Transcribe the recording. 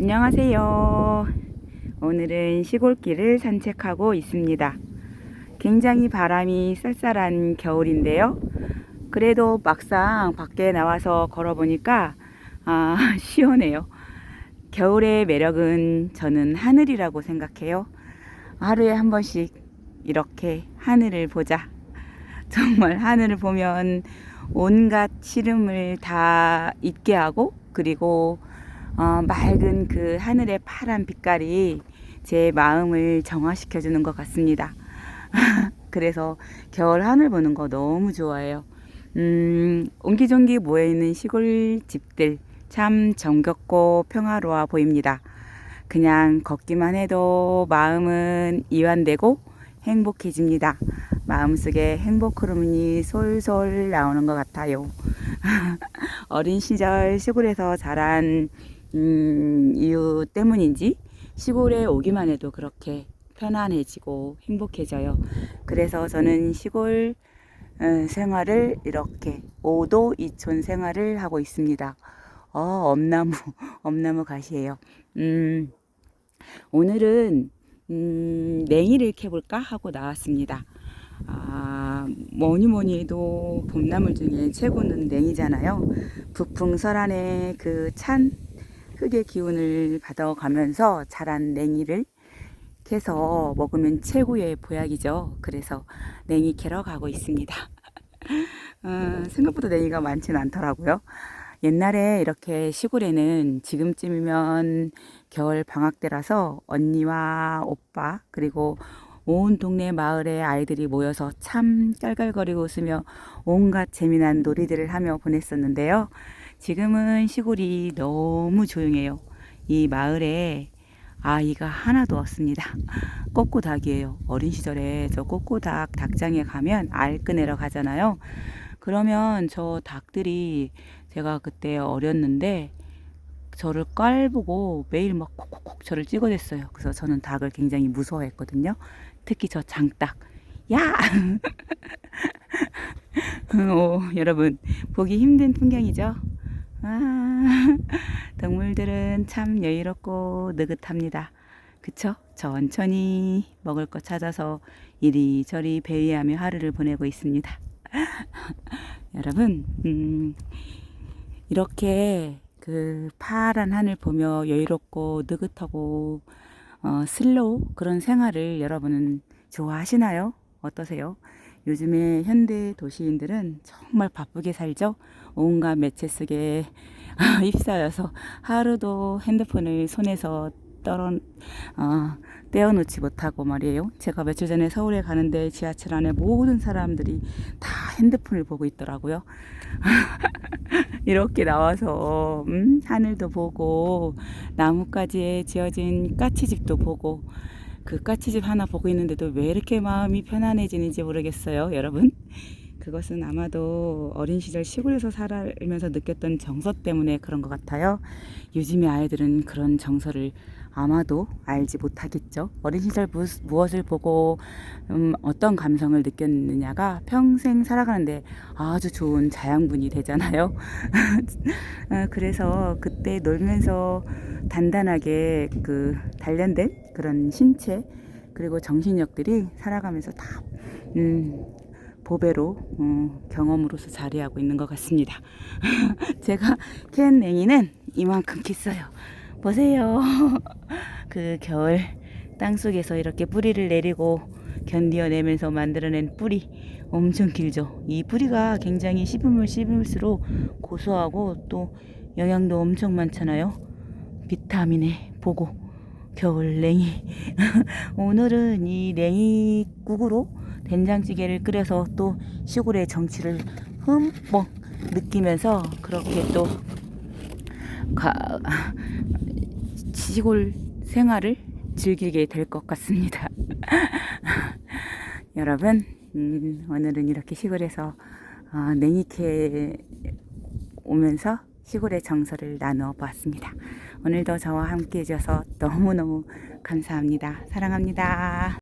안녕하세요. 오늘은 시골길을 산책하고 있습니다. 굉장히 바람이 쌀쌀한 겨울인데요. 그래도 막상 밖에 나와서 걸어보니까 아, 시원해요. 겨울의 매력은 저는 하늘이라고 생각해요. 하루에 한 번씩 이렇게 하늘을 보자. 정말 하늘을 보면 온갖 시름을 다 잊게 하고 그리고 어, 맑은 그 하늘의 파란 빛깔이 제 마음을 정화시켜 주는 것 같습니다. 그래서 겨울 하늘 보는 거 너무 좋아해요. 음, 옹기종기 모여있는 시골 집들 참 정겹고 평화로워 보입니다. 그냥 걷기만 해도 마음은 이완되고 행복해집니다. 마음속에 행복 흐름이 솔솔 나오는 것 같아요. 어린 시절 시골에서 자란 음, 이유 때문인지 시골에 오기만 해도 그렇게 편안해지고 행복해져요. 그래서 저는 시골 어, 생활을 이렇게 5도 2촌 생활을 하고 있습니다. 어, 엄나무, 엄나무 가시예요. 음, 오늘은 음, 냉이를 캐볼까 하고 나왔습니다. 아, 뭐니 뭐니 해도 봄나물 중에 최고는 냉이잖아요. 북풍설안의 그 찬 흙의 기운을 받아가면서 자란 냉이를 캐서 먹으면 최고의 보약이죠. 그래서 냉이 캐러 가고 있습니다. 어, 생각보다 냉이가 많지는 않더라고요. 옛날에 이렇게 시골에는 지금쯤이면 겨울 방학 때라서 언니와 오빠 그리고 온 동네 마을의 아이들이 모여서 참 깔깔거리고 웃으며 온갖 재미난 놀이들을 하며 보냈었는데요. 지금은 시골이 너무 조용해요. 이 마을에 아이가 하나도 없습니다. 꼬꼬닭이에요. 어린 시절에 저 꼬꼬닭 닭장에 가면 알 꺼내러 가잖아요. 그러면 저 닭들이 제가 그때 어렸는데 저를 깔보고 매일 막 콕콕콕 저를 찍어댔어요. 그래서 저는 닭을 굉장히 무서워했거든요. 특히 저 장닭. 야! 오, 여러분, 보기 힘든 풍경이죠? 아, 동물들은 참 여유롭고 느긋합니다. 그쵸? 천천히 먹을 것 찾아서 이리저리 배회하며 하루를 보내고 있습니다. 여러분, 음, 이렇게 그 파란 하늘 보며 여유롭고 느긋하고 어, 슬로우 그런 생활을 여러분은 좋아하시나요? 어떠세요? 요즘에 현대 도시인들은 정말 바쁘게 살죠. 온갖 매체 속에 휩싸여서 하루도 핸드폰을 손에서 떨어 어, 떼어놓지 못하고 말이에요. 제가 며칠 전에 서울에 가는데 지하철 안에 모든 사람들이 다 핸드폰을 보고 있더라고요. 이렇게 나와서 음, 하늘도 보고 나뭇가지에 지어진 까치집도 보고 그 까치집 하나 보고 있는데도 왜 이렇게 마음이 편안해지는지 모르겠어요, 여러분. 그것은 아마도 어린 시절 시골에서 살면서 느꼈던 정서 때문에 그런 것 같아요. 요즘의 아이들은 그런 정서를 아마도 알지 못하겠죠. 어린 시절 무, 무엇을 보고 음, 어떤 감성을 느꼈느냐가 평생 살아가는데 아주 좋은 자양분이 되잖아요. 어, 그래서 그때 놀면서 단단하게 그 단련된 그런 신체 그리고 정신력들이 살아가면서 다 음, 보배로 어, 경험으로서 자리하고 있는 것 같습니다. 제가 캔 냉이는 이만큼 겠어요. 보세요. 그 겨울 땅 속에서 이렇게 뿌리를 내리고 견디어내면서 만들어낸 뿌리 엄청 길죠. 이 뿌리가 굉장히 씹으면 씹을수록 고소하고 또 영양도 엄청 많잖아요. 비타민에 보고 겨울 냉이. 오늘은 이 냉이국으로 된장찌개를 끓여서 또 시골의 정치를 흠뻑 느끼면서 그렇게 또 가, 시골 생활을 즐기게 될 것 같습니다. 여러분, 음, 오늘은 이렇게 시골에서 어, 냉이캐 오면서 시골의 정서를 나누어 보았습니다. 오늘도 저와 함께 해주셔서 너무너무 감사합니다. 사랑합니다.